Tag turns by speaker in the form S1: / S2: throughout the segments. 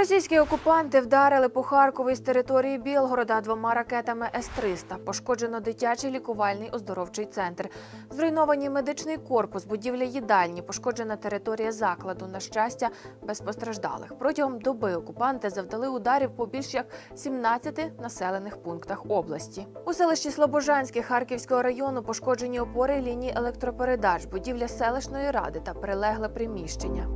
S1: Російські окупанти вдарили по Харкову із території Білгорода двома ракетами С-300. Пошкоджено дитячий лікувальний оздоровчий центр. Зруйновані медичний корпус, будівля їдальні, пошкоджена територія закладу. На щастя, без постраждалих. Протягом доби окупанти завдали ударів по більш як 17 населених пунктах області. У селищі Слобожанське Харківського району пошкоджені опори лінії електропередач, будівля селищної ради та прилегле приміщення.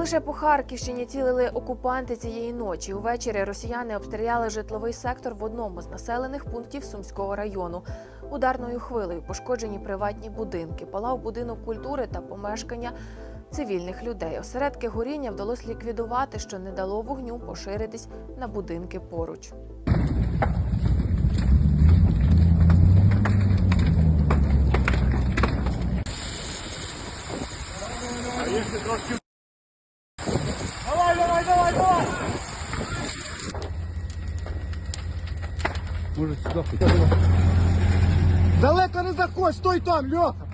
S1: Лише по Харківщині цілили окупанти цієї ночі. Увечері росіяни обстріляли житловий сектор в одному з населених пунктів Сумського району. Ударною хвилею пошкоджені приватні будинки, палав будинок культури та помешкання цивільних людей. Осередки горіння вдалося ліквідувати, що не дало вогню поширитись на будинки поруч.
S2: Давай,
S3: Може сюди хоч.
S2: Далеко не заходь, стой там, Льоха!